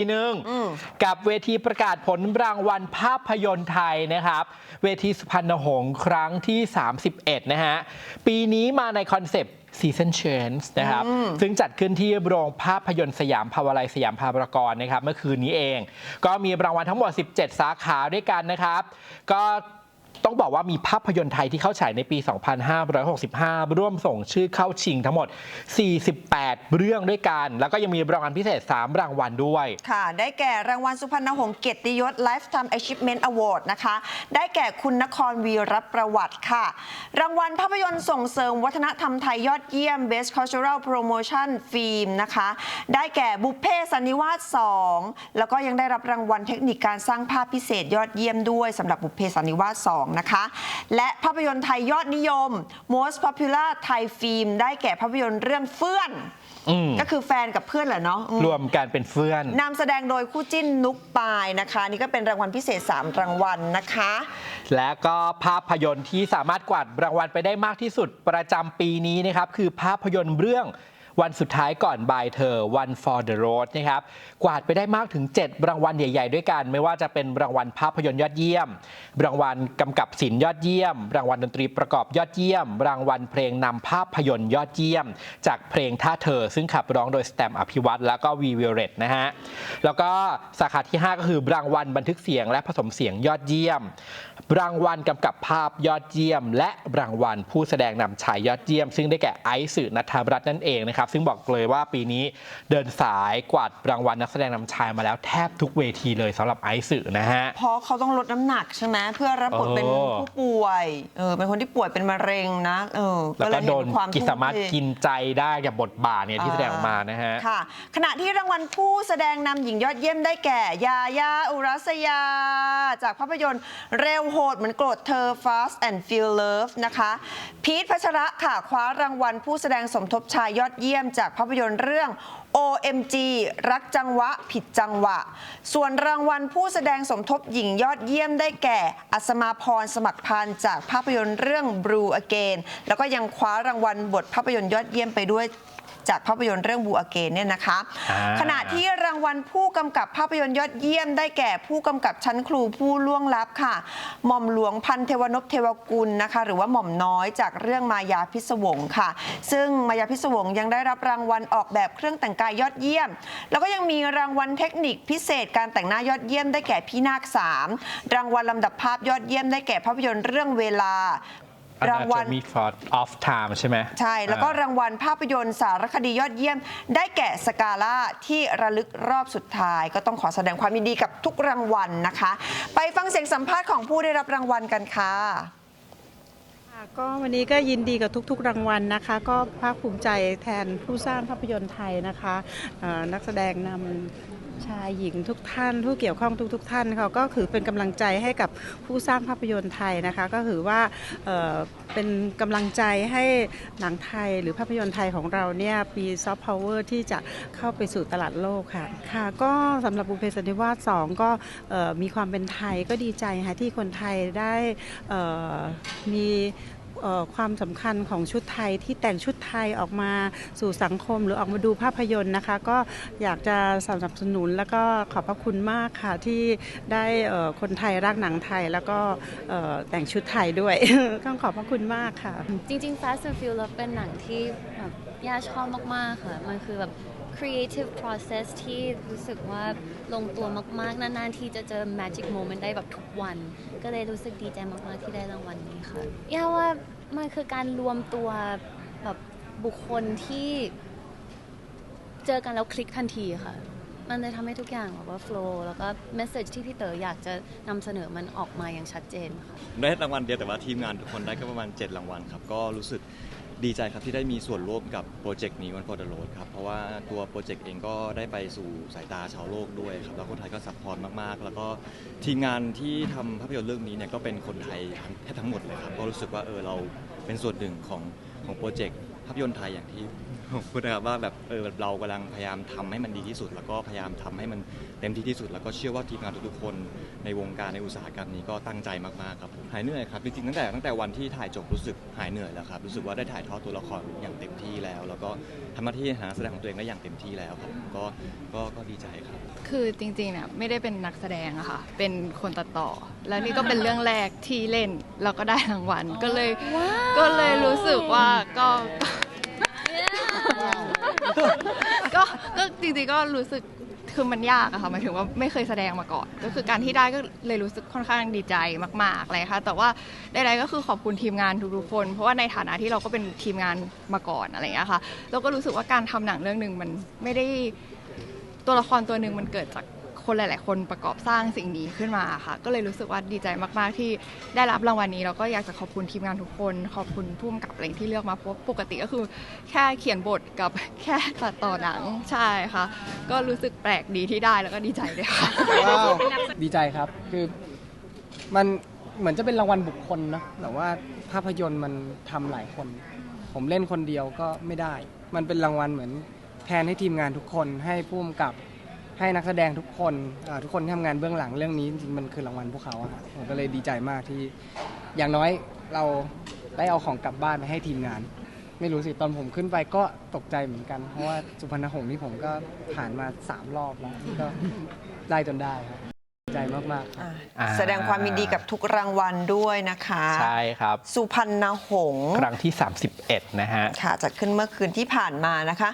ทีหนึ่งอืมกับเวทีประกาศผลรางวัลภาพยนตร์ไทยนะครับ เวทีสุพรรณหงษ์ครั้งที่ 31 นะฮะ ปีนี้มาในคอนเซปต์ Season Change นะครับ ซึ่งจัดขึ้นที่โรงภาพยนตร์สยามภาวไลยสยามภารกรนะครับ เมื่อคืนนี้เอง ก็มีรางวัลทั้งหมด 17 สาขาด้วยกันนะครับ ก็ ต้องบอกว่ามีภาพยนตร์ไทยที่เข้าฉายในปี 2565 ร่วมส่งชื่อเข้าชิงทั้งหมด 48 เรื่องด้วยกัน แล้วก็ยังมีรางวัลพิเศษ 3 รางวัลด้วย ค่ะ ได้แก่รางวัลสุพรรณหงษ์เกียรติยศ Lifetime Achievement Award นะคะ ได้แก่คุณนครวีรประวัติค่ะ รางวัลภาพยนตร์ส่งเสริมวัฒนธรรมไทยยอดเยี่ยม Best Cultural Promotion Film นะคะ ได้แก่บุพเพสันนิวาส 2 แล้วก็ยังได้รับรางวัลเทคนิคการสร้างภาพพิเศษยอดเยี่ยมด้วยสำหรับบุพเพสันนิวาส 2นะคะ และภาพยนตร์ไทยยอดนิยม Most Popular Thai Film ได้แก่ภาพยนตร์เรื่องเฟื่อน อืม ก็คือแฟนกับเพื่อนแหละเนาะอืม รวมกันเป็นเฟื่อน นำแสดงโดยคู่จิ้นนุกปายนะคะ นี่ก็เป็นรางวัลพิเศษ 3 รางวัลนะคะ และก็ภาพยนตร์ที่สามารถกวาดรางวัลไปได้มากที่สุดประจำปีนี้นะครับ คือภาพยนตร์เรื่อง วันสุดท้ายก่อนบายเธอ One for the Road นะครับกวาดไปได้มากถึง 7 รางวัลใหญ่ ๆ ด้วยกัน ไม่ว่าจะเป็นรางวัลภาพยนตร์ยอดเยี่ยม รางวัลกำกับศิลป์ยอดเยี่ยม รางวัลดนตรีประกอบยอดเยี่ยม รางวัลเพลงนำภาพยนตร์ยอดเยี่ยม จากเพลงท่าเธอ ซึ่งขับร้องโดยสแตมป์อภิวัตรแล้วก็วีวิเรตนะฮะแล้วก็สาขาที่ 5 ก็คือรางวัลบันทึกเสียง และผสมเสียงยอดเยี่ยม รางวัลกำกับภาพยอดเยี่ยม และรางวัลผู้แสดงนำชายยอดเยี่ยม ซึ่งได้แก่ไอซ์สื่อนัทรัตน์นั่นเองนะครับซึ่งบอกเลยว่าปีนี้เดินสายกวาดรางวัลนักแสดงนำชายมาแล้วแทบทุกเวทีเลยสำหรับไอซ์สื่อนะฮะ เพราะเขาต้องลดน้ำหนักใช่ไหมเพื่อรับบทเป็นเออ ผู้ป่วยเออเป็นคนที่ป่วยเป็นมะเร็งนะเออแล้วเลก็ยโดเห็นนความกิทุ่มสามารถเทกินใจได้กับบทบาทเนี่ยที่แสดงออกมานะฮะ ค่ะ ขณะที่รางวัลผู้แสดงนำหญิงยอดเยี่ยมได้แก่ ยายาอุรัสยา จากภาพยนตร์เร็วโหดเหมือนโกรธเธอ Fast and Feel Love นะคะ พีทพัชระค่ะคว้ารางวัลผู้แสดงสมทบชายยอดเยี่ยมจากภาพยนตร์เรื่อง OMG รักจังหวะ ผิดจังหวะ ส่วนรางวัลผู้แสดงสมทบหญิงยอดเยี่ยมได้แก่ อัศมาพรสมัครพันธ์จากภาพยนตร์เรื่อง Blue Again แล้วก็ยังคว้ารางวัลบทภาพยนตร์ยอดเยี่ยมไปด้วยจากภาพยนตร์เรื่องบูอเกนเนี่ยนะคะอ่าขณะที่รางวัลผู้กำกับภาพยนตร์ยอดเยี่ยมได้แก่ผู้กำกับชั้นครูผู้ล่วงลับค่ะ หม่อมหลวงพันเทวนพเทวกุลนะคะ หรือว่าหม่อมน้อยจากเรื่องมายาพิศวงค่ะ ซึ่งมายาพิศวงยังได้รับรางวัลออกแบบเครื่องแต่งกายยอดเยี่ยม แล้วก็ยังมีรางวัลเทคนิคพิเศษการแต่งหน้ายอดเยี่ยมได้แก่พี่นาคสามรางวัลลำดับภาพยอดเยี่ยมได้แก่ภาพยนตร์เรื่องเวลา รางวัล มีฟอร์ดออฟไทม์ใช่ไหมใช่ แล้วก็อ่ารางวัลภาพยนตร์สารคดียอดเยี่ยม ได้แก่สกาล่าที่ระลึกรอบสุดท้าย ก็ต้องขอแสดงความยินดีกับทุกรางวัลนะคะ ไปฟังเสียงสัมภาษณ์ของผู้ได้รับรางวัลกันค่ะค่ะ ก็วันนี้ก็ยินดีกับทุก ๆ รางวัลนะคะ ก็ภาคภูมิใจแทนผู้สร้างภาพยนตร์ไทยนะคะนักแสดงนำายหญิงทุกท่านผู้เกี่ยวข้องทุก ๆ ท่านค่ะก็คือเป็นกำลังใจให้กับผู้สร้างภาพยนตร์ไทยนะคะ ก็คือว่าเออเป็นกำลังใจให้หนังไทยหรือภาพยนตร์ไทยของเราเนี่ยปีซอฟต์พาวเวอร์ที่จะเข้าไปสู่ตลาดโลกค่ะค่ะ ก็สำหรับบุเพสันนิวาสสองก็มีความเป็นไทยก็ดีใจค่ะที่คนไทยได้มี ความสำคัญของชุดไทยที่แต่งชุดไทยออกมาสู่สังคมหรือออกมาดูภาพยนตร์นะคะ ก็อยากจะสนับสนุนแล้วก็ขอบพระคุณมากค่ะที่ได้คนไทยรักหนังไทยแล้วก็แต่งชุดไทยด้วยต้องขอบพระคุณมากค่ะ จริงๆ Fast and Furious เป็นหนังที่แบบย่าชอบมากๆค่ะ มันคือแบบ creative process ที่รู้สึกว่าลงตัวมากๆ นานๆ ที่จะเจอ magic moment ได้แบบทุกวัน ก็เลยรู้สึกดีใจมากๆ ที่ได้รางวัลนี้ค่ะย่าว่ามันคือการรวมตัวแบบบุคคลที่เจอกันแล้วคลิกทันทีค่ะ มันเลยทำให้ทุกอย่างแบบว่า flow แล้วก็ message ที่พี่เต๋ออยากจะนำเสนอมันออกมาอย่างชัดเจนค่ะ ได้รางวัลเดียวแต่ว่าทีมงานทุกคนได้ก็ประมาณ 7 รางวัลครับ ก็รู้สึก ดีใจครับที่ได้มีส่วนร่วมกับโปรเจกต์นี้วันฟอร์ดโรดครับเพราะว่าตัวโปรเจกต์เองก็ได้ไปสู่สายตาชาวโลกด้วยครับแล้วคนไทยก็ซัพพอร์ตมากๆ แล้วก็ทีมงานที่ทำภาพยนตร์เรื่องนี้เนี่ยก็เป็นคนไทยทั้งแทบทั้งหมดเลยครับก็รู้สึกว่าเออเราเป็นส่วนหนึ่งของของโปรเจกต์ภาพยนตร์ไทยอย่างที่ ผมพูดนะครับว่าแบบเออเรากำลังพยายามทำให้มันดีที่สุด แล้วก็พยายามทำให้มันเต็มที่ที่สุด แล้วก็เชื่อว่าทีมงานทุกๆคนในวงการในอุตสาหกรรมนี้ก็ตั้งใจมากๆครับผมหายเหนื่อยครับจริงๆตั้งแต่ตั้งแต่วันที่ถ่ายจบรู้สึกหายเหนื่อยแล้วครับรู้สึกว่าได้ถ่ายทอดตัวละครอย่างเต็มที่แล้ว แล้วก็ทำหน้าที่หานักแสดงของตัวเองได้อย่างเต็มที่แล้วครับผมก็ก็ก็ดีใจครับ คือจริงๆเนี่ยไม่ได้เป็นนักแสดงอะค่ะ เป็นคนตัดต่อ แล้วนี่ก็เป็นเรื่องแรกที่เล่น แล้วก็ได้รางวัล ก็เลย ก็เลยรู้สึกว่าก็ ก็ก็จริงๆก็รู้สึกคือมันยากอะค่ะหมายถึงว่าไม่เคยแสดงมาก่อน ก็คือการที่ได้ก็เลยรู้สึกค่อนข้างดีใจมากๆเลยค่ะ แต่ว่าใดๆก็คือขอบคุณทีมงานทุกๆคน เพราะว่าในฐานะที่เราก็เป็นทีมงานมาก่อนอะไรอย่างเงี้ยค่ะเราก็รู้สึกว่าการทำหนังเรื่องหนึ่งมันไม่ได้ตัวละครตัวหนึ่งมันเกิดจาก คนหลาย ๆ คนประกอบสร้างสิ่งนี้ขึ้นมาค่ะ ก็เลยรู้สึกว่าดีใจมาก ๆ ที่ได้รับรางวัลนี้แล้วก็อยากจะขอบคุณทีมงานทุกคน ขอบคุณผู้กำกับอะไรที่เลือกมาเพราะปกติก็คือแค่เขียนบทกับแค่ตัดต่อหนังใช่ค่ะ ก็รู้สึกแปลกดีที่ได้แล้วก็ดีใจด้วยค่ะว้าวดีใจครับคือมันเหมือนจะเป็นรางวัลบุคคลเนอะแต่ว่าภาพยนตร์มันทำหลายคน ผมเล่นคนเดียวก็ไม่ได้ มันเป็นรางวัลเหมือนแทนให้ทีมงานทุกคนให้ผู้กำกับ ให้นักแสดงทุกคนเอ่อทุกคนที่ทำงานเบื้องหลังเรื่องนี้จริงๆมันคือรางวัลพวกเขาอะผมก็เลยดีใจมากที่อย่างน้อยเราได้เอาของกลับบ้านไปให้ทีมงาน ไม่รู้สิตอนผมขึ้นไปก็ตกใจเหมือนกัน เพราะว่าสุพรรณหงส์นี่ผมก็ผ่านมาสามรอบแล้วก็ได้จนได้ครับดีใจมากๆครับ อะอ่าแสดงความยินดีกับทุกรางวัลด้วยนะคะ ใช่ครับ สุพรรณหงส์ครั้งที่ 31 นะฮะ ค่ะจัดขึ้นเมื่อคืนที่ผ่านมานะคะ